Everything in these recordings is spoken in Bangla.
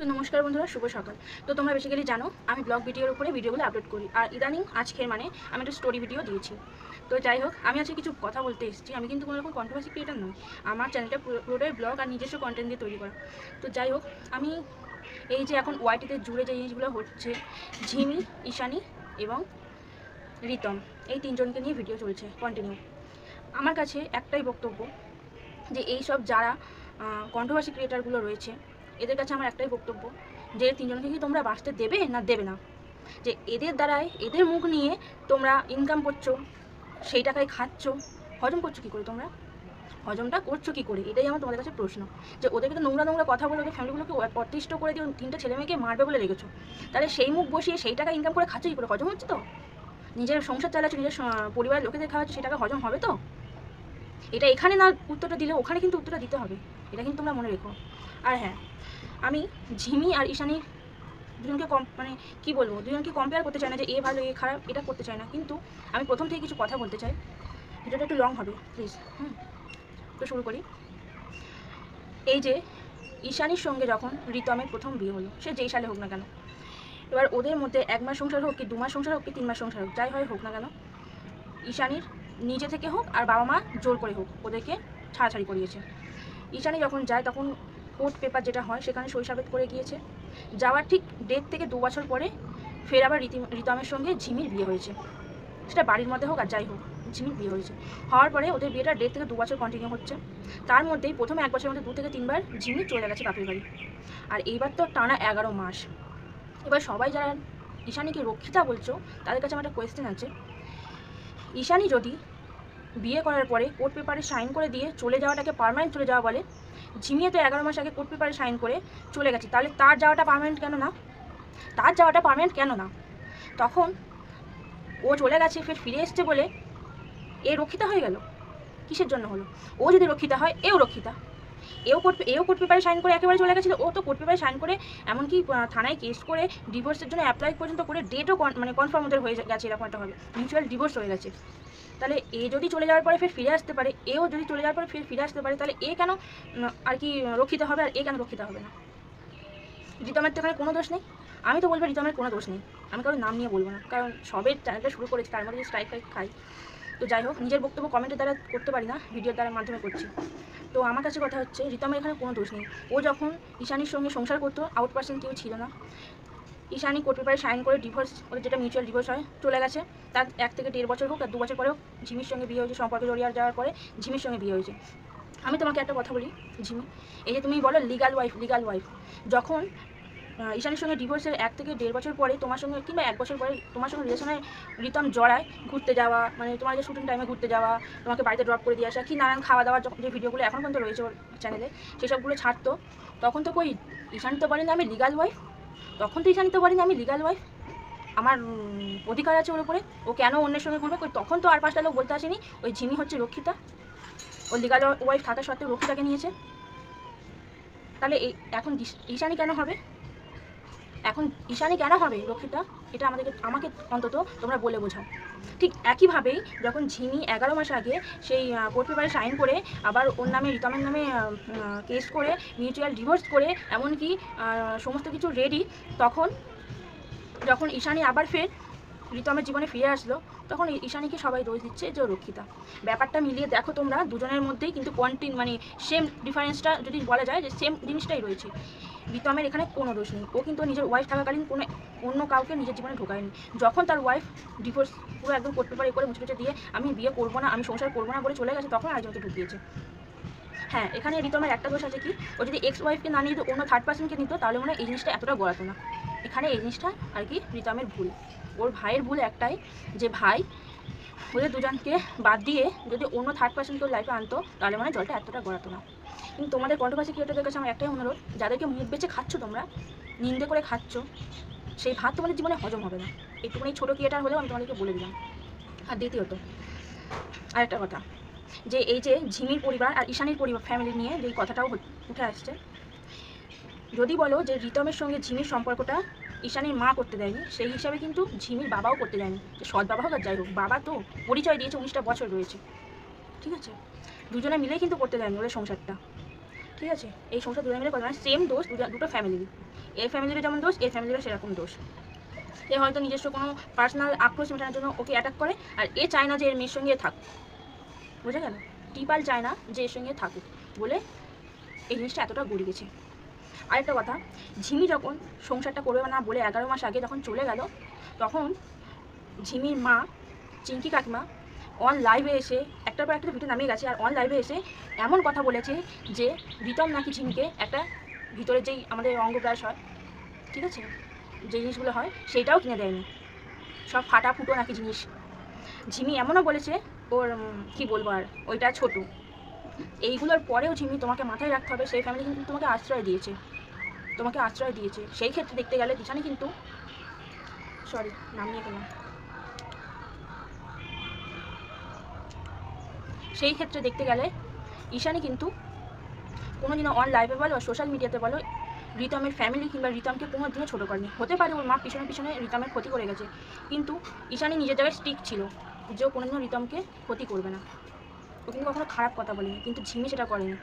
তো নমস্কার বন্ধুরা, শুভ সকাল। তো তোমরা বেসিক্যালি জানো, আমি ব্লগ ভিডিওর উপরে ভিডিওগুলো আপলোড করি। আর ইদানিং আজকের মানে আমি একটা স্টোরি ভিডিও দিয়েছি। তো যাই হোক, আমি আজকে কিছু কথা বলতে এসেছি। আমি কিন্তু কোনো রকম কন্ট্রোভার্সি ক্রিয়েটার নই। আমার চ্যানেলটা পুরোটাই ব্লগ আর নিজস্ব কন্টেন্ট দিয়ে তৈরি করা। তো যাই হোক, আমি এই যে এখন ওয়াইটিতে জুড়ে যে জিনিসগুলো হচ্ছে, ঝিমি, ঈশানি এবং রিতম, এই তিনজনকে নিয়ে ভিডিও চলছে কন্টিনিউ আমার কাছে একটাই বক্তব্য যে এই সব যারা কন্ট্রোভার্সি ক্রিয়েটারগুলো রয়েছে এদের কাছে আমার একটাই বক্তব্য, যে তিনজনকে কি তোমরা বাঁচতে দেবে না দেবে না? যে এদের দ্বারাই এদের মুখ নিয়ে তোমরা ইনকাম করছ, সেই টাকায় খাচ্ছ, হজম করছ কী করে তোমরা? হজমটা করছ কী করে? এটাই আমার তোমাদের কাছে প্রশ্ন। যে ওদেরকে তো নোংরা নোংরা কথা বলে ওদের ফ্যামিলিগুলোকে অতিষ্ঠ করে দিয়ে তিনটা ছেলে মেয়েকে মারবে বলে রেখেছো। তাহলে সেই মুখ বসিয়ে সেই টাকা ইনকাম করে খাচ্ছ কী করে? হজম হচ্ছে তো? নিজের সংসার চালাচ্ছ, নিজের পরিবারের লোকেদের খাওয়াচ্ছ সেই টাকা হজম হবে তো? এটা এখানে না উত্তরটা দিলে ওখানে কিন্তু উত্তরটা দিতে হবে। এটা কিন্তু তোমরা মনে রেখো। আর হ্যাঁ আমি ঝিমি আর ঈশানি দুজনকে কম মানে কী বলব? দুজনকে কম্পেয়ার করতে চাই না যে এ ভালো, এ খারাপ, এটা করতে চাই না। কিন্তু আমি প্রথম থেকে কিছু কথা বলতে চাই। ভিডিওটা একটু লং হবে প্লিজ হুম। তো শুরু করি। এই যে ঈশানির সঙ্গে যখন রিতমের প্রথম বিয়ে হলো, সে যেই সালে হোক না কেন, এবার ওদের মধ্যে এক মাস সংসার হোক কি দু মাস সংসার হোক কি তিন মাস সংসার হোক, যাই হয় হোক না কেন, ঈশানির নিজে থেকে হোক আর বাবা মা জোর করে হোক, ওদেরকে ছাড়াছাড়ি করিয়েছে। ঈশানি যখন যায়, তখন কোর্ট পেপার যেটা হয়, সেখানে সাবেত করে গিয়েছে। যাওয়ার ঠিক ডেট থেকে দু বছর পরে ফের আবার রীতি, রিতমের সঙ্গে ঝিমির বিয়ে হয়েছে। সেটা বাড়ির মধ্যে হোক আর যাই হোক, ঝিমির বিয়ে হয়েছে। হওয়ার পরে ওদের বিয়েটা ডেট থেকে দু বছর কন্টিনিউ হচ্ছে। তার মধ্যেই প্রথমে এক বছরের মধ্যে দু থেকে তিনবার ঝিমি চলে গেছে বাপের বাড়ি। আর এইবার তো টানা এগারো মাস। এবার সবাই যারা ঈশানীকে রক্ষিতা বলছো, তাদের কাছে আমার একটা কোয়েশ্চেন আছে। ঈশানী যদি বিয়ে করার পরে কোর্ট পেপারে সাইন করে দিয়ে চলে যাওয়াটাকে পারমানেন্ট চলে যাওয়া বলে। ঝিমিয়ে তো এগারো মাস আগে কোর্ট পেপারে সাইন করে চলে গেছে। তাহলে তার যাওয়াটা পারমানেন্ট কেন না? তার যাওয়াটা পারমানেন্ট কেন না? তখন ও চলে গেছে, ফের ফিরে এসছে বলে এ রক্ষিতা হয়ে গেল। কিসের জন্য হলো? ও যদি রক্ষিতা হয়, এও রক্ষিতা। এও কোর্ট এও কোর্ট পেপারে সাইন করে একেবারে চলে গেছিল। ও তো কোর্ট পেপারে সাইন করে, এমনকি থানায় কেস করে ডিভোর্সের জন্য অ্যাপ্লাই পর্যন্ত করে ডেটও মানে কনফার্ম ওদের হয়ে গেছে এরকম একটা হবে মিউচুয়াল ডিভোর্স হয়ে গেছে। তাহলে এ যদি চলে যাওয়ার পরে ফের ফিরে আসতে পারে, এও যদি চলে যাওয়ার পরে ফের ফিরে আসতে পারে, তাহলে এ কেন আর কি রক্ষিত হবে আর এ কেন রক্ষিত হবে না? রিতমের তো এখানে কোনো দোষ নেই। আমি তো বলব রিতমের কোনো দোষ নেই। আমি কারোর নাম নিয়ে বলব না। কারণ সবের চ্যানেলটা শুরু করেছি, তার মধ্যে স্ট্রাইক খাই। তো যাই হোক, নিজের বক্তব্য কমেন্টের দ্বারা করতে পারি না ভিডিওর দ্বারা মাধ্যমে করছি। তো আমার কাছে কথা হচ্ছে, রিতমের এখানে কোনো দোষ নেই। ও যখন ঈশানির সঙ্গে সংসার করতো আউট পার্সেন্ট কেউ ছিল না। ঈশানি কোর্ট পেপারে সাইন করে ডিভোর্স ওদের যেটা মিউচুয়াল ডিভোর্স হয়, চলে গেছে। তার এক থেকে দেড় বছর হোক আর দু বছর পরে হোক, ঝিমির সঙ্গে বিয়ে হয়েছে, সম্পর্কে জড়িয়ে যাওয়ার পরে ঝিমির সঙ্গে বিয়ে হয়েছে। আমি তোমাকে একটা কথা বলি, ঝিমি। এই যে তুমি বলো লিগাল ওয়াইফ লিগাল ওয়াইফ যখন ঈশানের সঙ্গে ডিভোর্সের এক থেকে দেড় বছর পরে তোমার সঙ্গে কিংবা এক বছর পরে তোমার সঙ্গে রিলেশনে রিতম জড়ায় ঘুরতে যাওয়া মানে তোমার যে শুটিং টাইমে ঘুরতে যাওয়া, তোমাকে বাড়িতে ড্রপ করে দিয়ে আসা, কি নানান খাওয়া যখন- যে ভিডিওগুলো এখন পর্যন্ত রয়েছে ওর চ্যানেলে সেসবগুলো ছাড়তো। তখন তো কই, ঈশানি তো বলেনি আমি লিগাল ওয়াইফ তখন তো ঈশানি তো বলেনি আমি লিগাল ওয়াইফ আমার অধিকার আছে ওর উপরে, ও কেন অন্যের সঙ্গে ঘুরবে? তখন তো আর পাঁচটা লোক বলতে আসেনি, ওই ঝিমি হচ্ছে রক্ষিতা। ও লিগাল ওয়াইফ থাকা সত্ত্বেও রক্ষিতাকে নিয়েছে। তাহলে এখন ঈশ- ঈশানি কেন হবে? এখন ঈশানি কেন হবে রক্ষিতা? এটা আমাদেরকে, আমাকে অন্তত তোমরা বলে বোঝাও। ঠিক একইভাবেই যখন ঝিনি এগারো মাস আগে সেই কোর্ট পেপারে সাইন করে, আবার ওর নামে, রিতমের নামে কেস করে মিউচুয়াল ডিভোর্স করে, এমনকি সমস্ত কিছু রেডি তখন, যখন ঈশানি আবার ফের রিতমের জীবনে ফিরে আসলো, তখন ঈশানীকে সবাই দোষ দিচ্ছে যে রক্ষিতা। ব্যাপারটা মিলিয়ে দেখো তোমরা, দুজনের মধ্যেই কিন্তু কন্টিন মানে সেম ডিফারেন্সটা যদি বলা যায় যে সেম জিনিসটাই রয়েছে। রিতমের এখানে কোনো দোষ নেই। ও কিন্তু নিজের ওয়াইফ থাকাকালীন কোনো, অন্য কাউকে নিজের জীবনে ঢোকায়নি। যখন তার ওয়াইফ ডিভোর্স পুরো একদম করতে পারে করে মুছে দিয়ে, আমি বিয়ে করব না, আমি সংসার করব না বলে চলে গেছে, তখন আরেকজনকে ঢুকিয়েছে। হ্যাঁ এখানে রিতমের একটা দোষ আছে কি, ও যদি এক্স ওয়াইফকে না নিয়ে অন্য থার্ড পার্সনকে নিত, তাহলে মনে হয় এই জিনিসটা এতটা গড়াতো না। এখানে এই জিনিসটা আর কি রিতমের ভুল। ওর ভাইয়ের ভুল একটাই, যে ভাই ওদের দুজনকে বাদ দিয়ে যদি অন্য থার্ড পার্সনকে ওর লাইফে আনতো, তাহলে মানে জলটা এতটা গড়াতো না। কিন্তু তোমাদের কন্ট্রোভার্সি ক্রিয়েটারদের কাছে আমার একটাই অনুরোধ, যাদেরকে মুখ বেঁচে খাচ্ছ তোমরা, নিন্দে করে খাচ্ছ, সেই ভাত তোমাদের জীবনে হজম হবে না। একটুখানি ছোটো ক্রিয়েটার হলেও আমি তোমাদেরকে বলে দিলাম। আর দ্বিতীয়ত, আরেকটা কথা, যে এই যে ঝিমির পরিবার আর ঈশানির পরিবার ফ্যামিলি নিয়ে যে কথাটাও উঠে আসছে, যদি বলো যে রিতমের সঙ্গে ঝিমির সম্পর্কটা ঈশানীর মা করতে দেয়নি, সেই হিসাবে কিন্তু ঝিমির বাবাও করতে দেয়নি। সৎ বাবা হোক আর যাই হোক, বাবা তো পরিচয় দিয়েছে, উনিশটা বছর রয়েছে। ঠিক আছে? দুজনে মিলেই কিন্তু করতে দেয়নি ওদের সংসারটা। ঠিক আছে? এই সংসার দুজনে মিলে কথা সেম দোষ দুটো ফ্যামিলি এর ফ্যামিলিরও যেমন দোষ এর ফ্যামিলিরও সেরকম দোষ। এ হয়তো নিজস্ব কোনো পার্সোনাল আক্রোশ মেটানোর জন্য ওকে অ্যাটাক করে, আর এ চায় না যে এর মেয়ের সঙ্গে থাকুক। বুঝে গেল? টিপাল চায় না যে এর সঙ্গে থাকুক বলে এই জিনিসটা এতটা গড়ে গেছে। আরেকটা কথা, ঝিমি যখন সংসারটা করবে না বলে এগারো মাস আগে যখন চলে গেল, তখন ঝিমির মা, চিঙ্কি কাকিমা অন লাইভে এসে একটার পর একটা ভিডিও নামিয়ে গেছে আর অন লাইভে এসে এমন কথা বলেছে যে রিতম নাকি ঝিমিকে একটা ভিতরে যেই আমাদের অঙ্গপ্রাস হয়, ঠিক আছে? যে জিনিসগুলো হয় সেইটাও কিনে দেয়নি। সব ফাটা ফুটো নাকি জিনিস। ঝিমি এমনও বলেছে, ওর কি বলব আর, ওইটা ছোটো। এইগুলোর পরেও ঝিমি তোমাকে মাথায় রাখতে হবে, সেই ফ্যামিলি কিন্তু তোমাকে আশ্রয় দিয়েছে। তোমাকে আশ্রয় দিয়েছে। সেই ক্ষেত্রে দেখতে গেলে দিশানি কিন্তু সরি নাম নিয়ে গেলাম। সেই ক্ষেত্রে দেখতে গেলে ঈশানি কিন্তু কোনোদিনও অন লাইভে বলো সোশ্যাল মিডিয়াতে বলো, রিতমের ফ্যামিলি কিংবা রিতমকে কোনো দিনও ছোটো করেনি। হতে পারে ওর মা পিছনে পিছনে রিতমের ক্ষতি করে গেছে, কিন্তু ঈশানি নিজের জায়গায় স্টিক ছিল যে কোনো দিনও রিতমকে ক্ষতি করবে না। ও কিন্তু কখনো খারাপ কথা বলেনি, কিন্তু ঝিমি সেটা করেনি।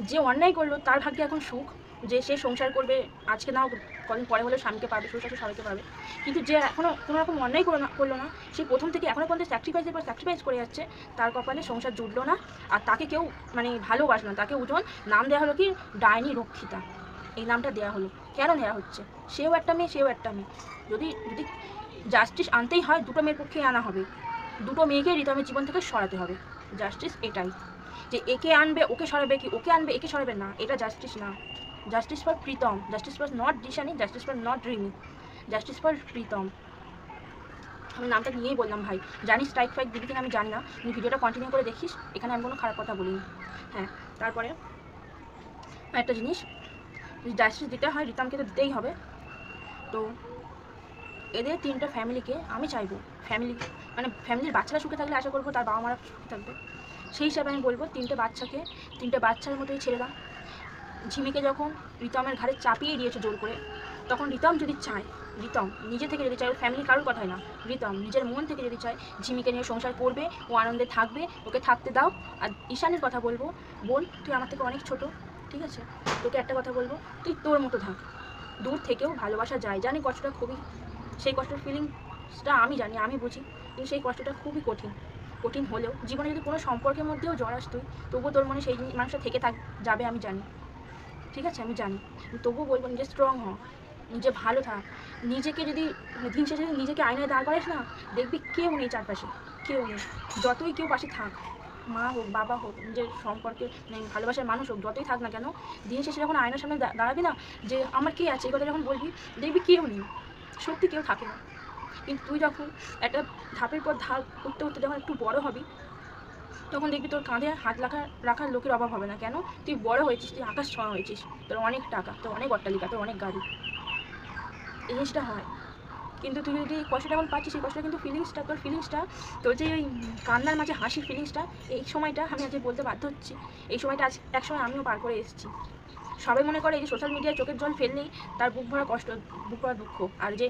যে অন্যায় করল, তার ভাগ্যে এখন সুখ। যে সে সংসার করবে, আজকে নাও কদিন পরে হলে স্বামীকে পাবে, শ্বশুর স্বামীকে পাবে। কিন্তু যে এখনও কোনো রকম অন্যায় করল না করল না, সে প্রথম থেকে এখনও পর্যন্ত স্যাক্রিফাইসের পর স্যাক্রিফাইস করে যাচ্ছে। তার কপালে সংসার জুটলো না, আর তাকে কেউ মানে ভালোবাসলো না। তাকে ওজন নাম দেওয়া হলো কি? ডাইনি রক্ষিতা। এই নামটা দেওয়া হলো। কেন দেওয়া হচ্ছে? সেও একটা মেয়ে, সেও একটা মেয়ে। যদি যদি জাস্টিস আনতেই হয়, দুটো মেয়ের পক্ষে আনা হবে। দুটো মেয়েকে রিতমের জীবন থেকে সরাতে হবে। জাস্টিস এটাই। যে একে আনবে, ওকে সরাবে কি? ওকে আনবে, একে সরাবে না। এটা জাস্টিস না। Justice for Pritam justice for not Dishani justice for not Rimi justice for Pritam আমি নামটা নিয়েই বললাম ভাই। জানিস স্ট্রাইক ফাইক দিবি কিনা আমি জানি না। তুই ভিডিওটা কন্টিনিউ করে দেখিস, এখানে আমি কোনো খারাপ কথা বলিনি। হ্যাঁ তারপরে একটা জিনিস জাস্টিস দিতে হয় রিতামকে তো দিতেই হবে। তো এদের তিনটা ফ্যামিলিকে আমি চাইব। ফ্যামিলি মানে ফ্যামিলির বাচ্চারা সুখে থাকলে আশা করব তার বাবা মারা সুখে থাকবে। সেই হিসাবে আমি বলব তিনটে বাচ্চাকে, তিনটে বাচ্চার মতোই ছেড়ে দাও। ঝিমিকে যখন রিতমের ঘাড়ে চাপিয়ে দিয়েছে জোর করে, তখন রিতম যদি চায়, রিতম নিজে থেকে যদি চায়, ওর ফ্যামিলি কারোর কথাই না। রিতম নিজের মন থেকে যদি চায় ঝিমিকে নিয়ে সংসার করবে, ও আনন্দে থাকবে, ওকে থাকতে দাও। আর ঈশানের কথা বলব, বোন, তুই আমার থেকে অনেক ছোট, ঠিক আছে? তোকে একটা কথা বলব, তুই তোর মতো থাক। দূর থেকেও ভালোবাসা যায়। জানি কষ্টটা খুবই সেই কষ্টের ফিলিংসটা আমি জানি, আমি বুঝি। কিন্তু সেই কষ্টটা খুবই কঠিন। কঠিন হলেও জীবনে যদি কোনো সম্পর্কের মধ্যেও জড়াস তুই তবুও তোর মনে সেই মানুষটা থেকে থাক যাবে আমি জানি। ঠিক আছে? আমি জানি। তবুও বলব নিজে স্ট্রং হ। নিজে ভালো থাক। নিজেকে যদি দিন শেষে যদি নিজেকে আয়নায় দাঁড় করাস না, দেখবি কেউ নেই চারপাশে। কেউ নেই। যতই কেউ পাশে থাক, মা হোক, বাবা হোক, নিজের সম্পর্কে ভালোবাসার মানুষ হোক, যতই থাক না কেন, দিন শেষে যখন আয়নার সামনে দাঁড়াবি না, যে আমার কে আছে, এই কথা যখন বলবি, দেখবি কেউ নেই। সত্যি কেউ থাকে না। কিন্তু তুই যখন একটা ধাপের পর ধাপ উঠতে উঠতে যখন একটু বড় হবি, তখন দেখবি তোর কাঁধে হাত রাখা, রাখার লোকের অভাব হবে না। কেন? তুই বড় হয়েছিস, তুই আকাশ ছোঁয়া হয়েছিস। তোর অনেক টাকা, তোর অনেক অট্টালিকা, তোর অনেক গাড়ি। এই জিনিসটা হয়। কিন্তু তুই যদি কষ্টটা এখন পাচ্ছিস সেই কষ্টটা কিন্তু ফিলিংসটা তোর ফিলিংসটা তোর যে ওই কান্নার মাঝে হাসির ফিলিংসটা এই সময়টা আমি আজকে বলতে বাধ্য হচ্ছি। এই সময়টা আজ এক সময় আমিও পার করে এসেছি। সবাই মনে করে এই যে সোশ্যাল মিডিয়ায় চোখের জল ফেললেই তার বুক ভরা কষ্ট, বুক ভরা দুঃখ। আর যে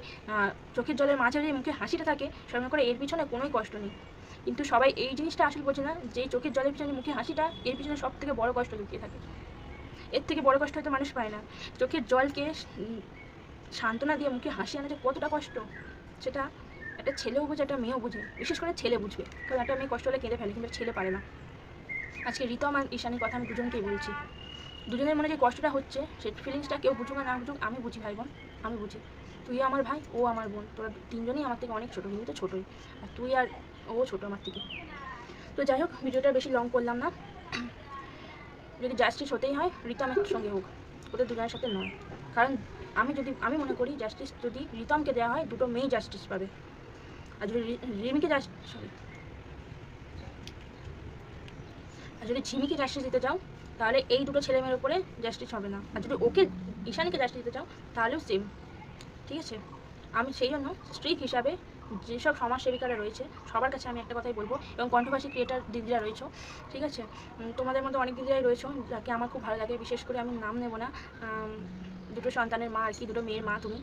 চোখের জলের মাঝে যে মুখে হাসিটা থাকে, সবাই মনে করে এর পিছনে কোনোই কষ্ট নেই। কিন্তু সবাই এই জিনিসটা আসলে বোঝে না, যে চোখের জলের পিছনে মুখে হাসিটা, এর পিছনে সব থেকে বড় কষ্ট লুকিয়ে থাকে। এর থেকে বড় কষ্ট হয়তো মানুষ পায় না। চোখের জলকে সান্ত্বনা দিয়ে মুখে হাসি আনা যে কতটা কষ্ট, সেটা একটা ছেলেও বোঝে, একটা মেয়েও বুঝে। বিশেষ করে ছেলে বুঝবে, কারণ একটা মেয়ে কষ্ট হলে কেঁদে ফেলে, কিন্তু ছেলে পারে না। আজকে রিতম আর ঈশানীর কথা আমি দুজনকেই বলছি। দুজনের মনে যে কষ্টটা হচ্ছে সেই ফিলিংসটা কেউ বুঝুক না বুঝুক, আমি বুঝি ভাই বোন, আমি বুঝি। তুই আমার ভাই, ও আমার বোন, তোরা তিনজনই আমার থেকে অনেক ছোটো, কিন্তু তো ছোটোই। আর তুই আর ও ছোটো আমার থেকে। তো যাই হোক, ভিডিওটা বেশি লং করলাম না। যদি জাস্টিস হতেই হয় রিতমের সঙ্গে হোক, ওদের দুজনের সাথে নয়। কারণ আমি যদি, আমি মনে করি জাস্টিস যদি রিতমকে দেওয়া হয়, দুটো মেয়ে জাস্টিস পাবে। আর যদি রিমিকে জাস্টিস আর যদি ঝিমিকে জাস্টিস দিতে চাও তাহলে এই দুটো ছেলে মেয়ের উপরে জাস্টিস হবে না। আর যদি ওকে, ঈশানীকে জাস্টিস দিতে চাও, তাহলেও সেম ঠিক আছে? আমি সেই জন্য স্ট্রিক হিসাবে যেসব সমাজসেবিকারা রয়েছে, সবার কাছে আমি একটা কথাই বলব, এবং কণ্ঠভাষী ক্রিয়েটার দিদিরা রয়েছে, ঠিক আছে? তোমাদের মধ্যে অনেক দিদিরাই রয়েছে, যাকে আমার খুব ভালো লাগে, বিশেষ করে আমি নাম নেব না। দুটো সন্তানের মা আর কি, দুটো মেয়ের মা তুমি,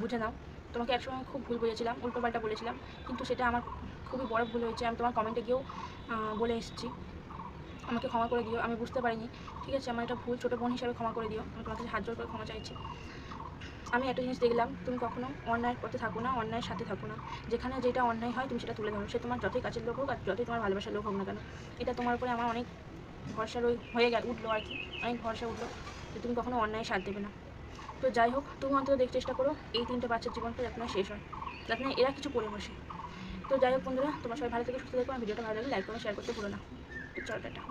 বুঝে নাও। তোমাকে একসময় খুব ভুল বুঝেছিলাম উল্টোপাল্টা বলেছিলাম, কিন্তু সেটা আমার খুবই বড় ভুল হয়েছে। আমি তোমার কমেন্টে গিয়েও বলে এসেছি। আমাকে ক্ষমা করে দিও, আমি বুঝতে পারিনি। ঠিক আছে, আমার একটা ভুল ছোটো বোন হিসাবে ক্ষমা করে দিও, আমি তোমার কাছে হাত জোর করে ক্ষমা চাইছি। আমি একটা জিনিস দেখলাম, তুমি কখনো অন্যায়ের পথে থাকো না, অন্যায়ের সাথে থাকো না। যেখানে যেটা অন্যায় হয়, তুমি সেটা তুলে ধরো। সে তোমার যতই কাছের লোক হোক আর যতই তোমার ভালোবাসার লোক হোক না কেন, এটা তোমার উপরে আমার অনেক ভরসা হয়ে গেল, উঠল আর কি, অনেক ভরসা উঠল যে তুমি কখনো অন্যায় সাথ দেবে না। তো যাই হোক, তুমি অন্তত দেখতে চেষ্টা করো, এই তিনটে বাচ্চার জীবনটা যাতে না শেষ হয়, যাতে না এরা কিছু করে বসে। তো যাই হোক বন্ধুরা, তোমার সবাই ভালো থেকে, সুস্থ দেখো ভিডিওটা ভালো লাগলে লাইক করে শেয়ার করতে ভুলো না। চলো টাটা